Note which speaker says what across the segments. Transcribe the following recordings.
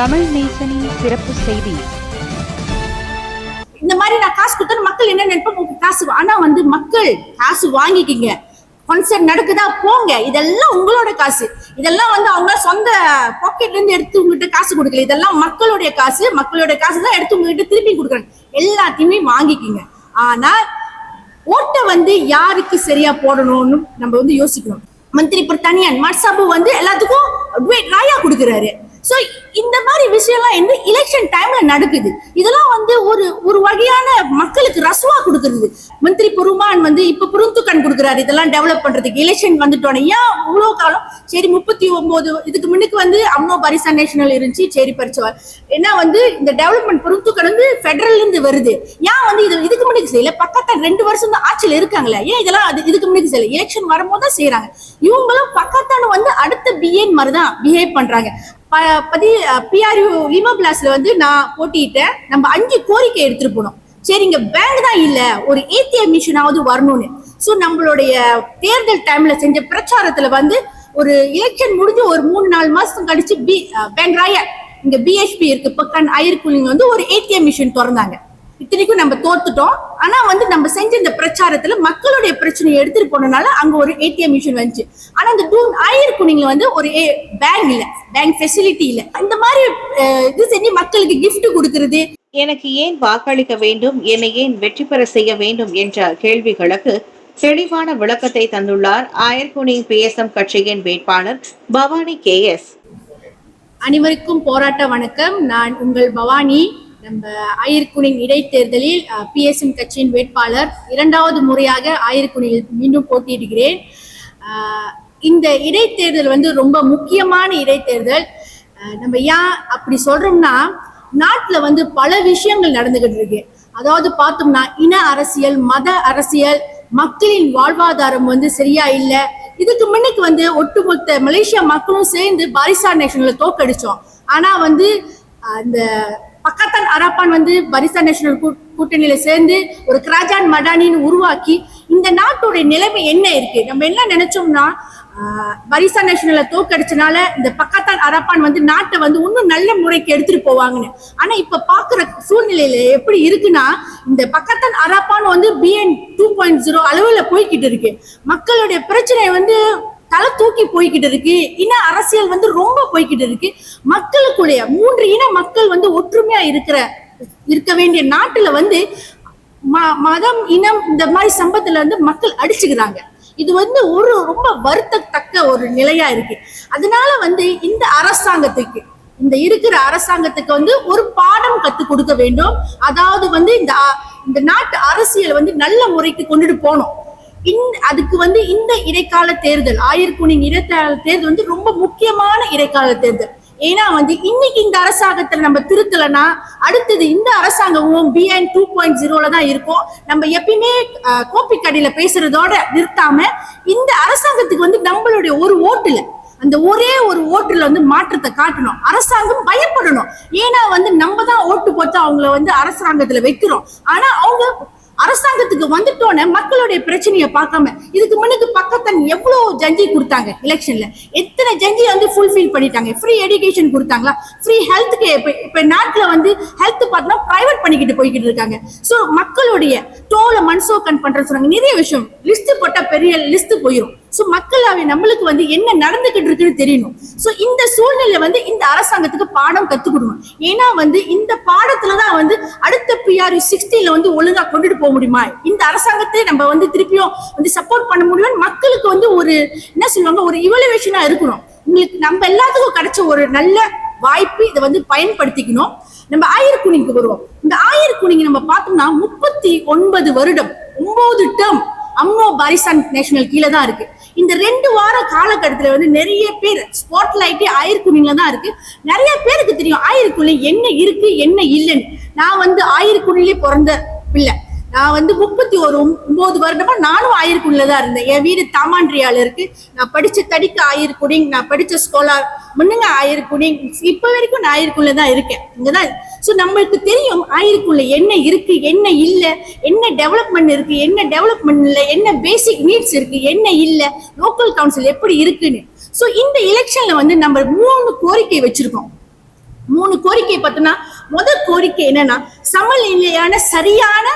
Speaker 1: தமிழ் நேசனின் சிறப்பு செய்தி.
Speaker 2: இந்த மாதிரி நான் காசு கொடுத்தா மக்கள் என்ன நினைப்பாங்க காசு ஆனா வந்து மக்கள் காசு வாங்கிக்கிங்க. கான்சர்ட் நடக்குதா? போங்க. இதெல்லாம் உங்களோட காசு. இதெல்லாம் வந்து அவங்க சொந்த பாக்கெட்ல இருந்து எடுத்து உங்ககிட்ட காசு கொடுக்கல. இதெல்லாம் மக்களுடைய காசு. மக்களுடைய காசு தான் எடுத்து உங்ககிட்ட திருப்பி கொடுக்குறாங்க எல்லாத்தையுமே வாங்கிக்கிங்க. ஆனா ஓட்டை வந்து யாருக்கு சரியா போடணும்னு நம்ம வந்து யோசிக்கணும். மந்திரி பிரதானியன் மட்சாபு வந்து எல்லாத்துக்கும் ராயா கொடுக்குறாரு. ஸோ இந்த மாதிரி விஷயம்லாம் என்ன எலெக்ஷன் டைம்ல நடக்குது. இதெல்லாம் வந்து ஒரு ஒரு வகையான மக்களுக்கு ரசுவா கொடுக்கறது. மந்திரி புருமான் வந்து இப்ப புருந்துக்கன் கொடுக்குறாரு. இதெல்லாம் டெவலப் பண்றதுக்கு எலெக்ஷன் வந்துட்டோன்னே ஏன் இவ்வளோ காலம்? சரி முப்பத்தி ஒன்பது இதுக்கு முன்னுக்கு வந்து அம்னோ பரிசா நேஷனல் இருந்துச்சு. சரி பரிச்சவர் ஏன்னா வந்து இந்த டெவலப்மெண்ட் புருந்துக்கன் வந்து ஃபெடரல்ல இருந்து வருது. ஏன் வந்து இது இதுக்கு முன்னுக்கு செய்யல? பக்கத்துல ரெண்டு வருஷம் தான் ஆட்சியில் இருக்காங்களே. ஏன் இதெல்லாம் அது இதுக்கு முன்னுக்கு செய்யல? எலெக்ஷன் வரும்போது தான் செய்யறாங்க இவங்களும் பக்கத்தான வந்து அடுத்த பிஏன் மாதிரி தான் பிஹேவ் பண்றாங்க. பதி பிஆர்யூ லிமா பிளாஸ்ல வந்து நான் போட்டிட்டேன் நம்ம அஞ்சு கோரிக்கை எடுத்துட்டு போனோம். சரி இங்க பேங்க் தான் இல்ல. ஒரு ஏடிஎம் மிஷினாவது வரணும்னு. ஸோ நம்மளுடைய தேர்தல் டைம்ல செஞ்ச பிரச்சாரத்துல வந்து ஒரு எலெக்ஷன் முடிஞ்சு ஒரு மூணு நாலு மாசம் கழிச்சு பி பேங்க் ராயர் இங்க பிஹெச்பி இருக்கு. பக்கன் ஐயர்குலிங்க வந்து ஒரு ஏடிஎம் மிஷின் திறந்தாங்க. இத்தனைக்கும் நம்ம தோத்துட்டோம். ஆனா வந்து நம்ம செஞ்ச இந்த பிரச்சாரத்துல மக்களுடைய பிரச்சனையை எடுத்துட்டு போனனால அங்க ஒரு ஏடிஎம் மிஷின் வந்துச்சு. ஆனா இந்த டூன் ஆயிரக்குனிங்ல வந்து ஒரு பேங்க் இல்ல பேங்க் ஃபெசிலிட்டி இல்ல. இந்த மாதிரி இது செஞ்சு மக்களுக்கு gift கொடுக்கறது.
Speaker 3: எனக்கு ஏன் வாக்களிக்க வேண்டும்? என்னை ஏன் வெற்றி பெற செய்ய வேண்டும்? என்ற கேள்விகளுக்கு தெளிவான விளக்கத்தை தந்துள்ளார் அயர்குனிங் பிஎஸ்எம் கட்சியின் வேட்பாளர் பவானி கே எஸ்.
Speaker 2: அனைவருக்கும் போராட்ட வணக்கம். நான் உங்கள் பவானி. நம்ம ஆயிரக்குனிங் இடைத்தேர்தலில் பிஎஸ்எம் கட்சியின் வேட்பாளர் இரண்டாவது முறையாக ஆயிரக்குனியில் மீண்டும் போட்டியிடுகிறேன். இந்த இடைத்தேர்தல் வந்து ரொம்ப முக்கியமான இடைத்தேர்தல். நம்ம ஏன் அப்படி சொல்றோம்னா நாட்டில் வந்து பல விஷயங்கள் நடந்துகிட்டு இருக்கு. அதாவது பார்த்தோம்னா இன அரசியல் மத அரசியல் மக்களின் வாழ்வாதாரம் வந்து சரியா இல்லை. இதுக்கு முன்னுக்கு வந்து ஒட்டுமொத்த மலேசியா மக்களும் சேர்ந்து பாரிசா நேஷனல்ல தோக்கடிச்சோம் ஆனா வந்து அந்த பக்கத்தான் அரப்பான் வந்து பரிசா நேஷனல் கூ- கூட்டணியில சேர்ந்து ஒரு கிராஜான் மடானின்னு உருவாக்கி இந்த நாட்டுடைய நிலைமை என்ன இருக்கு? நம்ம என்ன நினைச்சோம்னா பரிசா நேஷனல்ல தோக்கடிச்சனால இந்த பக்கத்தான் அரப்பான் வந்து நாட்டை வந்து இன்னும் நல்ல முறைக்கு எடுத்துட்டு போவாங்கன்னு. ஆனா இப்ப பாக்குற சூழ்நிலையில எப்படி இருக்குன்னா இந்த பக்கத்தான் அரப்பான் வந்து பிஎன் டூ பாயிண்ட் ஜீரோ அளவுல போய்கிட்டு இருக்கு. மக்களுடைய பிரச்சனை வந்து தலை தூக்கி போய்கிட்டு இருக்கு. இன அரசியல் வந்து ரொம்ப போய்கிட்டு இருக்கு. மக்களுக்குடைய மூன்று இன மக்கள் வந்து ஒற்றுமையா இருக்கிற இருக்க வேண்டிய நாட்டுல வந்து ம- மதம் இனம் இந்த மாதிரி சம்பத்துல வந்து மக்கள் அடிச்சுக்கிறாங்க. இது வந்து ஒரு ரொம்ப வருத்தத்தக்க ஒரு நிலையா இருக்கு. அதனால வந்து இந்த அரசாங்கத்துக்கு இந்த இருக்கிற அரசாங்கத்துக்கு வந்து ஒரு பாடம் கத்து கொடுக்க வேண்டும். அதாவது வந்து இந்த இந்த நாட்டு அரசியல் வந்து நல்ல முறைக்கு கொண்டுட்டு போகணும். இந்த அதுக்கு வந்து இந்த இடைக்கால தேர்தல் ஆயிரக்குனிங் இடைக்கால தேர்தல் வந்து ரொம்ப முக்கியமான இடைக்கால தேர்தல். ஏன்னா வந்து இன்னைக்கு இந்த அரசாங்கத்துல நம்ம திருத்தலைன்னா அடுத்தது இந்த அரசாங்கமும் பிஎன் டூ பாயிண்ட் ஜீரோல தான் இருக்கும். நம்ம எப்பயுமே கோப்பி கடையில பேசுறதோட நிறுத்தாம இந்த அரசாங்கத்துக்கு வந்து நம்மளுடைய ஒரு ஓட்டுல அந்த ஒரே ஒரு ஓட்டுல வந்து மாற்றத்தை காட்டணும். அரசாங்கம் பயப்படணும். ஏன்னா வந்து நம்ம தான் ஓட்டு போட்டு அவங்கள வந்து அரசாங்கத்துல வைக்கிறோம். ஆனா அவங்க அரசாங்கத்துக்கு வந்துட்டோன்னே மக்களுடைய பிரச்சனையை பார்க்காம இதுக்கு முன்னுக்கு பக்கத்தன் எவ்வளவு ஜஞ்சி கொடுத்தாங்க எலெக்ஷன்ல எத்தனை ஜஞ்சி வந்து ஃபுல்ஃபில் பண்ணிட்டாங்க? ஃப்ரீ எஜுகேஷன் கொடுத்தாங்களா? ஃப்ரீ ஹெல்த்துக்கு இப்ப இப்போ நாட்டுல வந்து ஹெல்த் பார்த்தோம்னா பிரைவேட் பண்ணிக்கிட்டு போய்கிட்டு இருக்காங்க. சோ மக்களுடைய தோலை மன்சோக்கன் பண்றேன்னு சொன்னாங்க. நிறைய விஷயம் லிஸ்ட் போட்டா பெரிய லிஸ்ட் போயிடும் சோ மக்களாவே நம்மளுக்கு வந்து என்ன நடந்துகிட்டு இருக்குன்னு தெரியணும். சோ இந்த சூழ்நிலை வந்து இந்த அரசாங்கத்துக்கு பாடம் கத்துக் கொடுக்கணும். ஏன்னா வந்து இந்த பாடத்துலதான் வந்து அடுத்த பிஆர் சிக்ஸ்டில வந்து ஒழுங்கா கொண்டுட்டு போக முடியுமா? இந்த அரசாங்கத்தை நம்ம வந்து திருப்பியும் வந்து சப்போர்ட் பண்ண முடியும் மக்களுக்கு வந்து ஒரு என்ன சொல்லுவாங்க ஒரு இவலுவேஷனா இருக்கணும். உங்களுக்கு நம்ம எல்லாத்துக்கும் கிடைச்ச ஒரு நல்ல வாய்ப்பு இதை வந்து பயன்படுத்திக்கணும். நம்ம ஆயிரக்குணிக்கு வருவோம். இந்த ஆயிரக்குணிக்கு நம்ம பார்த்தோம்னா முப்பத்தி ஒன்பது வருடம் ஒன்பது டேர்ம் அம்னோ பாரிசான் நேஷனல் கீழே தான் இருக்கு. இந்த ரெண்டு வார காலகட்டத்துல வந்து நிறைய பேர் ஸ்பாட் லைட்டே ஆயிரக்குணில தான் இருக்கு. நிறைய பேருக்கு தெரியும் ஆயிரக்குழி என்ன இருக்கு என்ன இல்லைன்னு. நான் வந்து ஆயிரக்குழிலே பிறந்த பிள்ளை. நான் வந்து முப்பத்தி ஒரு ஒன்பது வருடமா நானும் ஆயிரக்குள்ள தான் இருந்தேன். என் வீடு தாமாண்ட்ரியால இருக்கு நான் படிச்ச தடிக்கு ஆயிருக்குடிங் நான் படிச்ச ஸ்கோலார் முன்னுங்க ஆயிருக்குடிங் இப்ப வரைக்கும் நான் ஆயிருக்குள்ளதான் இருக்கேன். இங்கதான். ஸோ நம்மளுக்கு தெரியும் ஆயிருக்குள்ள என்ன இருக்கு என்ன இல்ல என்ன டெவலப்மெண்ட் இருக்கு என்ன டெவலப்மெண்ட் இல்ல என்ன பேசிக் நீட்ஸ் இருக்கு என்ன இல்ல லோக்கல் கவுன்சில் எப்படி இருக்குன்னு. ஸோ இந்த எலெக்ஷன்ல வந்து நம்ம மூணு கோரிக்கை வச்சிருக்கோம். மூணு கோரிக்கை பார்த்தோம்னா முதல் கோரிக்கை என்னன்னா சமநிலையான சரியான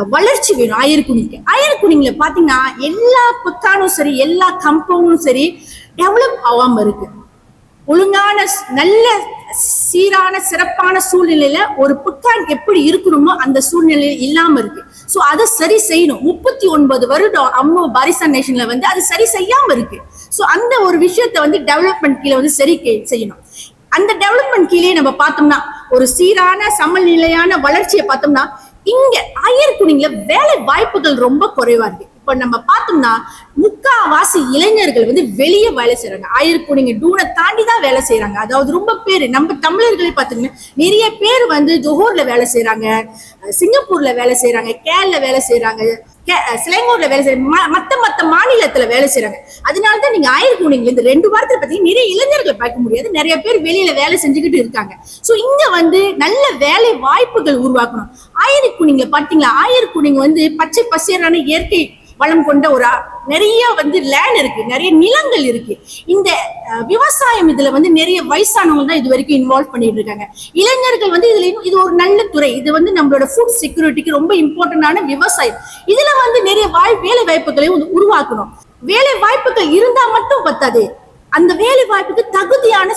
Speaker 2: வளர்ச்சி வேணும். அயர்குனிக்கு ஆயிரக்குணிங்கள பாத்தீங்கன்னா எல்லா பக்கானும் சரி எல்லா கம்பவுண்டும் சரி டெவலப் ஆகாம இருக்கு. ஒழுங்கான நல்ல சீரான சிறப்பான சூழ்நிலையில ஒரு புக்கான் எப்படி இருக்கணுமோ அந்த சூழ்நிலையில இல்லாம இருக்கு. சோ அதை சரி செய்யணும். முப்பத்தி ஒன்பது வருடம் அம்மோ பாரிசா நேஷன்ல வந்து அது சரி செய்யாம இருக்கு. சோ அந்த ஒரு விஷயத்த வந்து டெவலப்மெண்ட் கீழே வந்து சரி கே- செய்யணும். அந்த டெவலப்மெண்ட் கீழே நம்ம பார்த்தோம்னா ஒரு சீரான சமநிலையான வளர்ச்சியை பார்த்தோம்னா இங்க அயர்குனிங்கள வேலை வாய்ப்புகள் ரொம்ப குறைவா இருக்கு. இப்ப நம்ம பார்த்தோம்னா முக்காவாசி இளைஞர்கள் வந்து வெளியே வேலை செய்யறாங்க ஆயிரக்குனிங்க டூனை தாண்டி தான் வேலை செய்யறாங்க அதாவது ரொம்ப பேர் நம்ம தமிழர்களே பார்த்தீங்கன்னா நிறைய பேர் வந்து ஜோஹர்ல வேலை செய்யறாங்க சிங்கப்பூர்ல வேலை செய்யறாங்க கேரள வேலை செய்யறாங்க சிலைங்கூர்ல வேலை செய்யறாங்க ம- மத்த மத்த மாநிலத்துல வேலை செய்யறாங்க அதனால தான் நீங்க ஆயிரக்குனிங்கள இந்த ரெண்டு வாரத்துல பார்த்தீங்கன்னா நிறைய இளைஞர்களை பார்க்க முடியாது. நிறைய பேர் வெளியில வேலை செஞ்சுக்கிட்டு இருக்காங்க. சோ இங்க வந்து நல்ல வேலை வாய்ப்புகள் உருவாக்கணும். ஆயிரக்குனிங்கள பாத்தீங்களா? ஆயிரக்குனிங்க வந்து பச்சை பசேரான இயற்கை வளம் கொண்ட ஒரு நிறைய வந்து லேண்ட் இருக்கு நிறைய நிலங்கள் இருக்கு. இந்த விவசாயம் இதுல வந்து நிறைய வயசானவங்க தான் இது வரைக்கும் இன்வால்வ் பண்ணிட்டு இருக்காங்க. இளைஞர்கள் வந்து இதுல இது ஒரு நல்ல துறை. இது வந்து நம்மளோட ஃபுட் செக்யூரிட்டிக்கு ரொம்ப இம்பார்ட்டன்டான விவசாயம். இதுல வந்து நிறைய வாய் வேலை வாய்ப்புகளையும் வந்து உருவாக்கணும். வேலை வாய்ப்புகள் இருந்தா மட்டும் பத்தாது. அந்த வேலை வாய்ப்புக்கு தகுதியான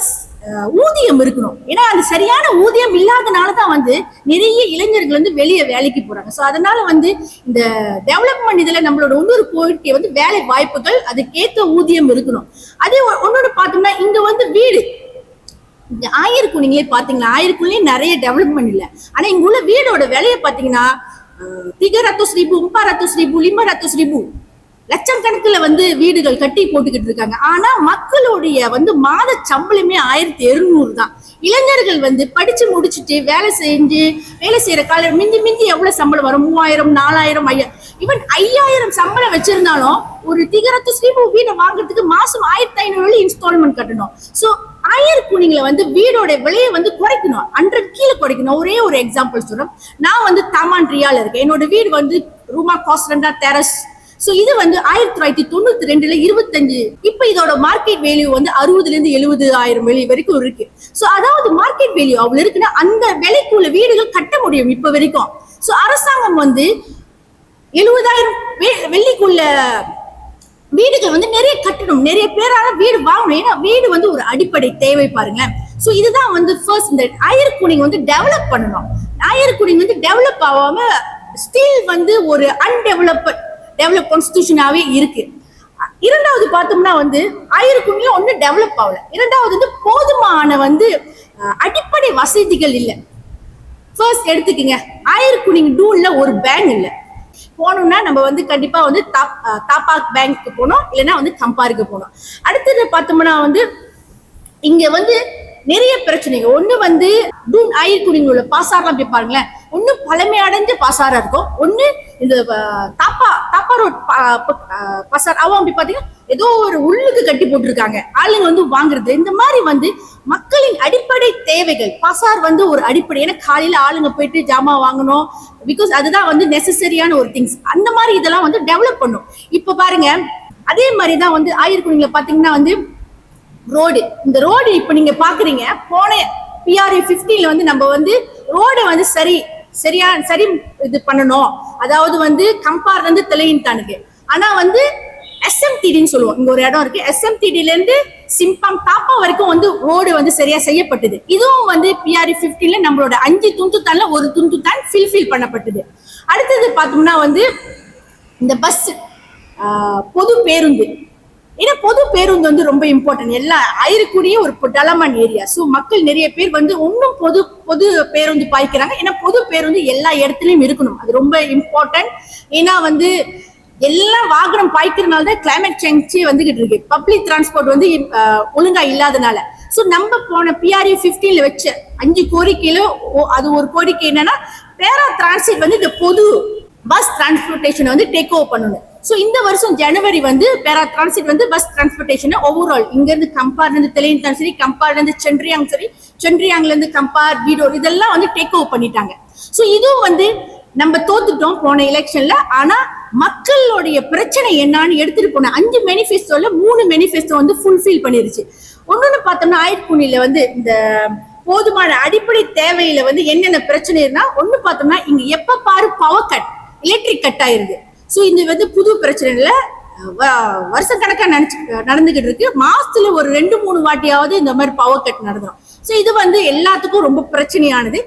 Speaker 2: ஊதியம் இருக்கணும். ஏன்னா அது சரியான ஊதியம் இல்லாதனால தான் வந்து நிறைய இளைஞர்கள் வந்து வெளியே வேலைக்கு போறாங்க. ஸோ அதனால வந்து இந்த டெவலப்மெண்ட் இதுல நம்மளோட இன்னொரு கோரிக்கை வந்து வேலை வாய்ப்புகள் அதுக்கேற்ற ஊதியம் இருக்கணும். அதே ஒ- பார்த்தோம்னா இங்க வந்து வீடு. ஆயிருக்குனிங்களே பாத்தீங்களா ஆயிரக்குள்ளே நிறைய டெவலப்மெண்ட் இல்லை. ஆனா இங்க உள்ள வீடோட விலையை பாத்தீங்கன்னா திகரத்து திக ஸ்ரீபு உம்பா ரத்து ஸ்ரீபு லிம்ப ரத்து ஸ்ரீபு லட்சக்கணக்குல வந்து வீடுகள் கட்டி போட்டுக்கிட்டு இருக்காங்க. ஆனா மக்களுடைய வந்து மாத சம்பளமே ஆயிரத்தி எழுநூறு தான். இளைஞர்கள் வந்து படிச்சு முடிச்சுட்டு வேலை செஞ்சு வேலை செய்யற கால மிஞ்சி மிஞ்சி எவ்வளவு சம்பளம் வரும்? மூவாயிரம் நாலாயிரம் ஐயா ஈவன் ஐயாயிரம் சம்பளம் வச்சிருந்தாலும் ஒரு திகரத்து ஸ்ரீபு வீடை வாங்குறதுக்கு மாசம் ஆயிரத்தி ஐநூறு இன்ஸ்டால்மெண்ட் கட்டணும். சோ ஆயிரக்குனிங்களை வந்து வீடோட விலையை வந்து குறைக்கணும். ஹண்ட்ரட் கீழே குறைக்கணும். ஒரே ஒரு எக்ஸாம்பிள் சொல்றேன். நான் வந்து தாமான் ரியால இருக்கேன். என்னோட வீடு வந்து ரூமா காஸ்ட் ரெண்டா டெரஸ் சோ இது வந்து ஆயிரத்தி தொள்ளாயிரத்தி தொண்ணூத்தி ரெண்டுல இருபத்தஞ்சு. இப்ப இதோட மார்க்கெட் வேல்யூ வந்து அறுபதுல இருந்து எழுபது ஆயிரம் வெளி வரைக்கும் இருக்கு. சோ அதாவது மார்க்கெட் வேல்யூ அவ்வளவு இருக்குன்னா அந்த விலைக்குள்ள வீடுகள் கட்ட முடியும் இப்ப வரைக்கும். சோ அரசாங்கம் வந்து எழுபதாயிரம் வெள்ளிக்குள்ள வீடுகள் வந்து நிறைய கட்டணும். நிறைய பேரால வீடு வாங்கணும். ஏன்னா வீடு வந்து ஒரு அடிப்படை தேவை பாருங்களேன் சோ இதுதான் வந்து ஃபர்ஸ்ட் இந்த ஆயிரக்குடிங்க வந்து டெவலப் பண்ணணும். ஆயிரக்குடிங்க வந்து டெவலப் ஆகாம ஸ்டில் வந்து ஒரு அன்டெவலப்ட் டெவலப் கான்ஸ்டியூஷனாவே இருக்கு. இரண்டாவது பார்த்தோம்னா வந்து ஆயிரக்குடியில ஒன்றும் டெவலப் ஆகல. இரண்டாவது வந்து போதுமான வந்து அடிப்படை வசதிகள் இல்லை. ஃபர்ஸ்ட் எடுத்துக்கங்க. ஆயிருக்குனிங் டூல்ல ஒரு பேங்க் இல்ல. போனோம்னா நம்ம வந்து கண்டிப்பா வந்து தாப்- தாப்பாக் பேங்க்கு போகணும் இல்லைன்னா வந்து கம்பாருக்கு போகணும். அடுத்தது பார்த்தோம்னா வந்து இங்க வந்து நிறைய பிரச்சனைகள். ஒண்ணு வந்து டூன் ஆயிரக்குடிங்க உள்ள பாசாரெல்லாம் போய் பாருங்களேன். ஒண்ணு பழமையடைஞ்ச பாசாரா இருக்கும். ஒன்று இந்த தாப்பா தாப்பா ரோட் பசார் அவன் அப்படி பாத்தீங்கன்னா ஏதோ ஒரு உள்ளுக்கு கட்டி போட்டிருக்காங்க. ஆளுங்க வந்து வாங்குறது. இந்த மாதிரி வந்து மக்களின் அடிப்படை தேவைகள். பசார் வந்து ஒரு அடிப்படை. ஏன்னா காலையில ஆளுங்க போயிட்டு ஜாமான் வாங்கணும். பிகாஸ் அதுதான் வந்து நெசசரியான ஒரு திங்ஸ் அந்த மாதிரி இதெல்லாம் வந்து டெவலப் பண்ணும். இப்ப பாருங்க அதே மாதிரி தான் வந்து ஆயிரக்குடிங்களை பாத்தீங்கன்னா வந்து ரோடு இந்த ரோடு இப்ப நீங்க பாக்குறீங்க போன பிஆர்ஏ பிப்டீன்ல வந்து நம்ம வந்து ரோடை வந்து சரி சரியா சரி இது பண்ணணும். அதாவது வந்து கம்பார் வந்து தெளியின்தானுக்கு ஆனா வந்து எஸ்எம்டிடின்னு சொல்லுவோம். இங்க ஒரு இடம் இருக்கு. எஸ்எம்டிடில இருந்து சிம்பம் தாப்பா வரைக்கும் வந்து ரோடு வந்து சரியா செய்யப்பட்டது. இதுவும் வந்து பிஆர் பிப்டீன்ல நம்மளோட அஞ்சு துண்டுத்தான்ல ஒரு துண்டுத்தான் ஃபில்ஃபில் பண்ணப்பட்டது. அடுத்தது பார்த்தோம்னா வந்து இந்த பஸ் பொது பேருந்து. ஏன்னா பொது பேருந்து வந்து ரொம்ப இம்பார்ட்டன்ட் எல்லா ஆயிரக்கூடிய ஒரு டெவலப்மெண்ட் ஏரியா. ஸோ மக்கள் நிறைய பேர் வந்து இன்னும் பொது பொது பேருந்து பாய்க்கிறாங்க. ஏன்னா பொது பேருந்து எல்லா இடத்துலையும் இருக்கணும். அது ரொம்ப இம்பார்ட்டன்ட் ஏன்னா வந்து எல்லா வாகனம் பாய்க்கிறதுனால தான் கிளைமேட் சேஞ்சே வந்துகிட்டு இருக்கு. பப்ளிக் டிரான்ஸ்போர்ட் வந்து ஒழுங்கா இல்லாதனால. ஸோ நம்ம போன பிஆர்இ பிப்டீன்ல வச்ச அஞ்சு கோரிக்கையில அது ஒரு கோரிக்கை என்னன்னா பேரா டிரான்ஸ்போர்ட் வந்து இந்த பொது பஸ் டிரான்ஸ்போர்ட்டேஷன் வந்து டேக் ஓவர் பண்ணணும். ஸோ இந்த வருஷம் ஜனவரி வந்து பேரா டிரான்சிட் வந்து பஸ் டிரான்ஸ்போர்ட்டேஷன் ஓவரால் இங்கேருந்து கம்பார்லேருந்து கம்பார்ல சரி கம்பார்லேருந்து சென்ட்ரியாங் சரி சென்ட்ரியாங்லேருந்து கம்பார் வீடோர் இதெல்லாம் வந்து டேக் ஓவர் பண்ணிட்டாங்க. ஸோ இதுவும் வந்து நம்ம தோத்துட்டோம் போன எலெக்ஷன்ல ஆனா மக்களுடைய பிரச்சனை என்னன்னு எடுத்துட்டு போன அஞ்சு மெனிஃபெஸ்டோல மூணு மெனிஃபெஸ்டோ வந்து ஃபுல்ஃபில் பண்ணிருச்சு. ஒன்னொன்னு பார்த்தோம்னா ஆயிரக்குனில வந்து இந்த போதுமான அடிப்படை தேவையில வந்து என்னென்ன பிரச்சனை இருந்தா ஒண்ணு பார்த்தோம்னா இங்க எப்ப பாரு பவர் கட் எலக்ட்ரிக் கட் ஆயிருது. ஸோ இது வந்து புது பிரச்சனையில் வ- வருஷம் கணக்கா நினைச்சு நடந்துகிட்டு இருக்கு. மாசத்துல ஒரு ரெண்டு மூணு வாட்டியாவது இந்த மாதிரி பவர் கட் நடந்துடும் ஸோ இது வந்து எல்லாத்துக்கும் ரொம்ப பிரச்சனையானது.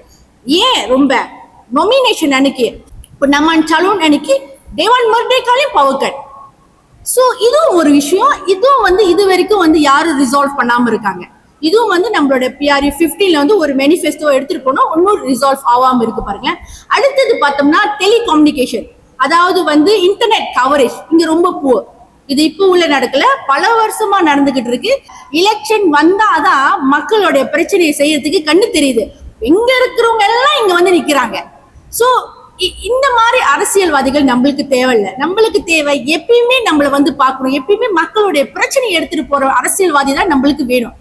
Speaker 2: ஏன் ரொம்ப? நொமினேஷன் அன்னைக்கு இப்போ நம்ம சலூன் அன்னைக்கு தேவான் மர்டேக்காலையும் பவர் கட் ஸோ இதுவும் ஒரு விஷயம். இதுவும் வந்து இது வரைக்கும் வந்து யாரும் ரிசால்வ் பண்ணாம இருக்காங்க. இதுவும் வந்து நம்மளோட பிஆர்இ ஃபிஃப்டீன்ல வந்து ஒரு மேனிஃபெஸ்டோ எடுத்துட்டு போனோம் இன்னும் ரிசால்வ் ஆகாம இருக்கு பாருங்க அடுத்தது பார்த்தோம்னா டெலிகம்யூனிகேஷன் அதாவது வந்து இன்டர்நெட் கவரேஜ் இங்க ரொம்ப புவர் இது இப்போ உள்ள நடக்கல. பல வருஷமா நடந்துகிட்டு இருக்கு. எலெக்ஷன் வந்தாதான் மக்களுடைய பிரச்சனையை செய்யறதுக்கு கண்ணு தெரியுது. எங்க இருக்கிறவங்க எல்லாம் இங்க வந்து நிக்கிறாங்க. சோ இந்த மாதிரி அரசியல்வாதிகள் நம்மளுக்கு தேவையில்ல. நம்மளுக்கு தேவை எப்பயுமே நம்மள வந்து பார்க்கணும். எப்பயுமே மக்களுடைய பிரச்சனையை எடுத்துட்டு போற அரசியல்வாதி தான் நம்மளுக்கு வேணும்.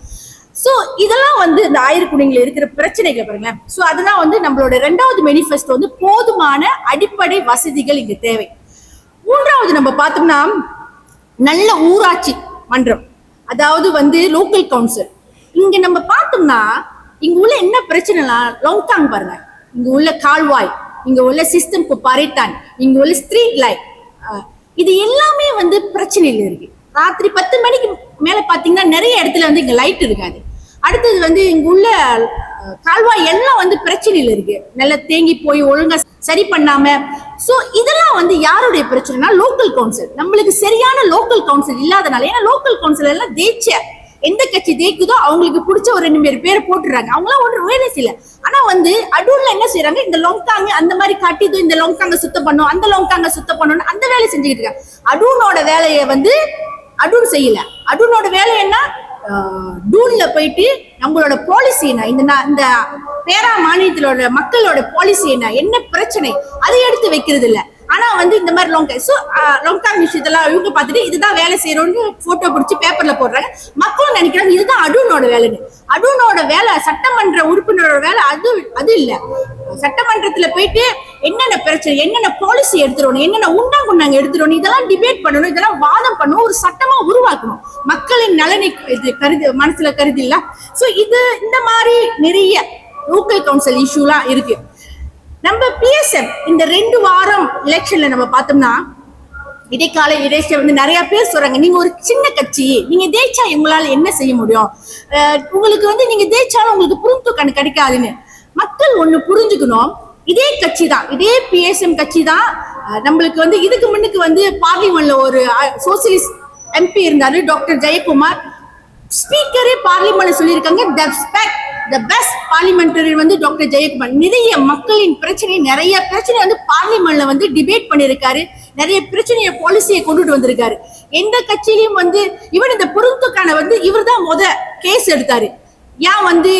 Speaker 2: சோ இதெல்லாம் வந்து இந்த இருக்கிற பிரச்சனைகள் பாருங்களேன் ஸோ அதெல்லாம் வந்து நம்மளோட ரெண்டாவது மெனிஃபெஸ்டோ வந்து போதுமான அடிப்படை வசதிகள் இங்க தேவை. மூன்றாவது நம்ம பார்த்தோம்னா நல்ல ஊராட்சி மன்றம் அதாவது வந்து லோக்கல் கவுன்சில் இங்க நம்ம பார்த்தோம்னா இங்க உள்ள என்ன பிரச்சனைனா லாங்டாங் பாருங்க. இங்க உள்ள கால்வாய் இங்க உள்ள சிஸ்டம் பரைட்டான் இங்க உள்ள ஸ்ட்ரீட் லைட் இது எல்லாமே வந்து பிரச்சனையில இருக்கு. ராத்திரி பத்து மணிக்கு மேல பாத்தீங்கன்னா நிறைய இடத்துல வந்து இங்க லைட் இருக்காது. அடுத்தது வந்து இங்குள்ள கால்வாய் எல்லாம் வந்து பிரச்சனையில இருக்கு. நல்லா தேங்கி போய் ஒழுங்கா சரி பண்ணாம. சோ இதெல்லாம் வந்து யாருடைய பிரச்சனைனா லோக்கல் கவுன்சில் நம்மளுக்கு சரியான லோக்கல் கவுன்சில் இல்லாதனால ஏன்னா லோக்கல் கவுன்சில் எல்லாம் தேய்ச்ச எந்த கட்சி தேய்க்குதோ அவங்களுக்கு பிடிச்ச ஒரு ரெண்டு பேர் பேரை போட்டுறாங்க. அவங்களாம் ஒன்றும் வேலை செய்யல. ஆனா வந்து அடூர்ல என்ன செய்யறாங்க இந்த லொங்காங்க அந்த மாதிரி காட்டிது இந்த லொங்காங்க சுத்தம் பண்ணும் அந்த லொங்காங்க சுத்தம் பண்ணணும் அந்த வேலை செஞ்சுக்கிட்டு இருக்காங்க. அடூனோட வேலையை வந்து அடூன் செய்யல. அடூனோட வேலை என்ன? டூன்ல போயிட்டு நம்மளோட பாலிசி என்ன? இந்த இந்த பேரா மாநிலத்திலோட மக்களோட பாலிசி என்ன? என்ன பிரச்சனை? அதை எடுத்து வைக்கிறது இல்லை ஆனா வந்து இந்த மாதிரி லொங்கா ஸோ லொங்காங் விஷயத்தெல்லாம் இவங்க பார்த்துட்டு இதுதான் வேலை செய்யறோம்னு போட்டோ பிடிச்சி பேப்பர்ல போடுறாங்க. மக்களும் நினைக்கிறாங்க இதுதான் அடூனோட வேலைன்னு. அடூனோட வேலை சட்டமன்ற உறுப்பினரோட வேலை அது அது இல்ல. சட்டமன்றத்துல போயிட்டு என்னென்ன பிரச்சனை என்னென்ன பாலிசி எடுத்துடணும் என்னென்ன உண்டாங்குண்டாங்க எடுத்துடணும் இதெல்லாம் டிபேட் பண்ணணும் இதெல்லாம் வாதம் பண்ணணும் ஒரு சட்டமா உருவாக்கணும். மக்களின் நலனை இது கருதி மனசுல கருதி இல்ல. சோ இது இந்த மாதிரி நிறைய லோக்கல் கவுன்சில் இஷ்யூலாம் இருக்கு. நம்ம பிஎஸ்எம் இந்த ரெண்டு வாரம் எலெக்ஷன்ல நம்ம பார்த்தோம்னா இடைக்கால இடைச்ச வந்து நிறைய பேர் சொல்றாங்க நீங்க ஒரு சின்ன கட்சி நீங்க தேய்ச்சா உங்களால என்ன செய்ய முடியும்? உங்களுக்கு வந்து நீங்க தேய்ச்சாலும் உங்களுக்கு புரிந்து கிடைக்காதுன்னு. மக்கள் ஒண்ணு புரிஞ்சுக்கணும் இதே கட்சி தான் இதே பிஎஸ்எம் கட்சி தான். நம்மளுக்கு வந்து இதுக்கு முன்னுக்கு வந்து பார்லிமெண்ட்ல ஒரு சோசியலிஸ்ட் எம்பி இருந்தாரு டாக்டர் ஜெயக்குமார். ஸ்பீக்கரே பார்லிமெண்ட் சொல்லியிருக்காங்க the best the best parliamentary வந்து டாக்டர் ஜெயக்குமார். நிறைய மக்களின் பிரச்சனை நிறைய பிரச்சனை வந்து பார்லிமெண்ட்ல வந்து டிபேட் பண்ணியிருக்காரு நிறைய பிரச்சனையை பாலிசியை கொண்டுட்டு வந்திருக்காரு. எந்த கட்சியிலையும் வந்து இவன் இந்த பொருத்துக்கான வந்து இவர் தான் முத கேஸ் எடுத்தாரு. ஏன் வந்து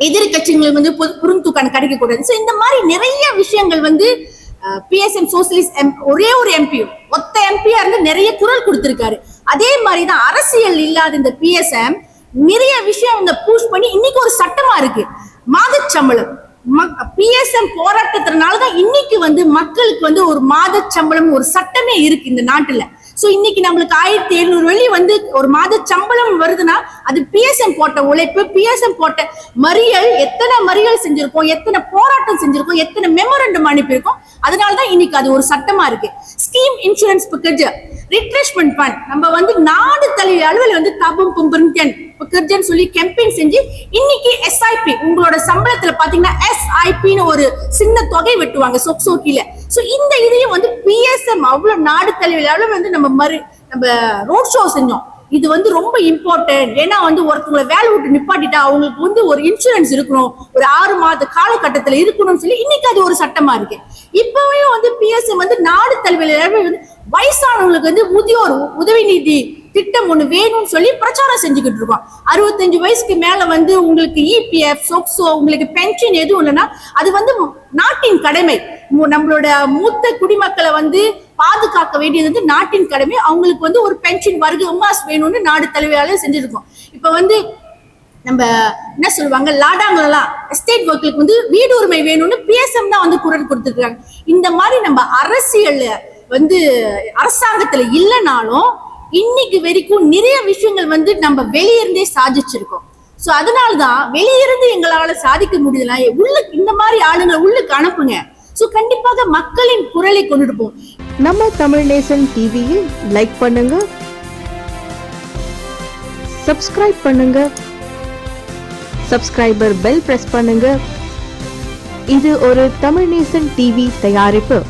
Speaker 2: எதிர்கட்சிகளுக்கு வந்து புரிந்துக்கான கிடைக்க கூடாது ஸோ இந்த மாதிரி நிறைய விஷயங்கள் வந்து பிஎஸ்எம் சோசியலிஸ்ட் எம் ஒரே ஒரு எம்பி ஒத்த எம்பியா இருந்து நிறைய குரல் கொடுத்திருக்காரு. அதே மாதிரி தான் அரசியல் இல்லாத இந்த பிஎஸ்எம் நிறைய விஷயம் இந்த பூஷ் பண்ணி இன்னைக்கு ஒரு சட்டமா இருக்கு. மாதச்சம்பளம். பிஎஸ்எம் போராட்டத்தினால தான் இன்னைக்கு வந்து மக்களுக்கு வந்து ஒரு மாதச்சம்பளம் ஒரு சட்டமே இருக்கு இந்த நாட்டுல. சோ இன்னைக்கு நம்மளுக்கு ஆயிரத்தி எழுநூறு வெள்ளி வந்து ஒரு மாத சம்பளம் வருதுன்னா அது பிஎஸ்எம் போட்ட உழைப்பு பிஎஸ்எம் போட்ட மறியல் எத்தனை மறியல் செஞ்சிருக்கோம் எத்தனை போராட்டம் செஞ்சிருக்கோம் எத்தனை மெமரண்டம் அனுப்பியிருக்கோம் அதனாலதான் இன்னைக்கு அது ஒரு சட்டமா இருக்கு. Scheme insurance package retrenchment fund நம்ம வந்து நாடு தழுவிய அளவில் வந்து தபும் பும்பர்கன் புக்கர்ஜன் சொல்லி கேம்பெயின் செஞ்சு இன்னைக்கு எஸ்ஐபி உங்களோட சம்பளத்துல பாத்தீங்கன்னா எஸ்ஐபின்னு ஒரு சின்ன தொகை வெட்டுவாங்க சொக்சோக்கில சோ இந்த இதையும் வந்து பிஎஸ்எம் அவ்வளவு நாடு தழுவிய அளவு வந்து நம்ம மறு நம்ம ரோட் ஷோ செஞ்சோம். இது வந்து ரொம்ப இம்பார்ட்டன்ட் ஏன்னா வந்து ஒருத்தவங்களை வேலை விட்டு நிப்பாட்டிட்டா அவங்களுக்கு வந்து ஒரு இன்சூரன்ஸ் இருக்கணும் ஒரு ஆறு மாத காலகட்டத்துல இருக்கணும்னு சொல்லி இன்னைக்கு அது ஒரு சட்டமா இருக்கு. இப்பவே வந்து பிஎஸ்எம் வந்து நாடு தலைவர் வந்து வயசானவங்களுக்கு வந்து முதியோர் உதவி நிதி திட்டம் ஒண்ணு வேணும்னு சொல்லி பிரச்சாரம் செஞ்சுக்கிட்டு இருக்கோம். அறுபத்தஞ்சு வயசுக்கு மேல வந்து உங்களுக்கு இபிஎஃப் சொக்ஸோ உங்களுக்கு பென்ஷன் எதுவும் இல்லைன்னா அது வந்து நாட்டின் கடமை. நம்மளோட மூத்த குடிமக்களை வந்து பாதுகாக்க வேண்டியது வந்து நாட்டின் கடமை. அவங்களுக்கு வந்து ஒரு பென்ஷன் வருகை உமாஸ் வேணும்னு நாடு தலைவரால செஞ்சிருக்கோம் இப்ப வந்து நம்ம என்ன சொல்லுவாங்க? லாடாங்களெல்லாம் எஸ்டேட் ஒர்க்குக்கு வந்து வீடு உரிமை வேணும்னு பிஎஸ்எம் தான் வந்து குரல் கொடுத்துருக்காங்க. இந்த மாதிரி நம்ம அரசியல் வந்து அரசாங்கத்துல இல்லைனாலும் இன்னைக்கு வரைக்கும் நிறைய விஷயங்கள் வந்து நம்ம வெளியிருந்தே சாதிச்சிருக்கோம். சோ அதனாலதான் வெளியிருந்து எங்களால சாதிக்க முடியல உள்ள இந்த மாதிரி ஆளுங்களை உள்ளுக்கு அனுப்புங்க. சோ கண்டிப்பாக மக்களின் குரலை கொண்டுடுப்போம்
Speaker 4: நம்ம தமிழ் நேசன் டிவியில் லைக் பண்ணுங்க. சப்ஸ்கிரைப் பண்ணுங்க. சப்ஸ்கிரைபர் பெல் பிரஸ் பண்ணுங்க. இது ஒரு தமிழ் நேசன் டிவி தயாரிப்பு.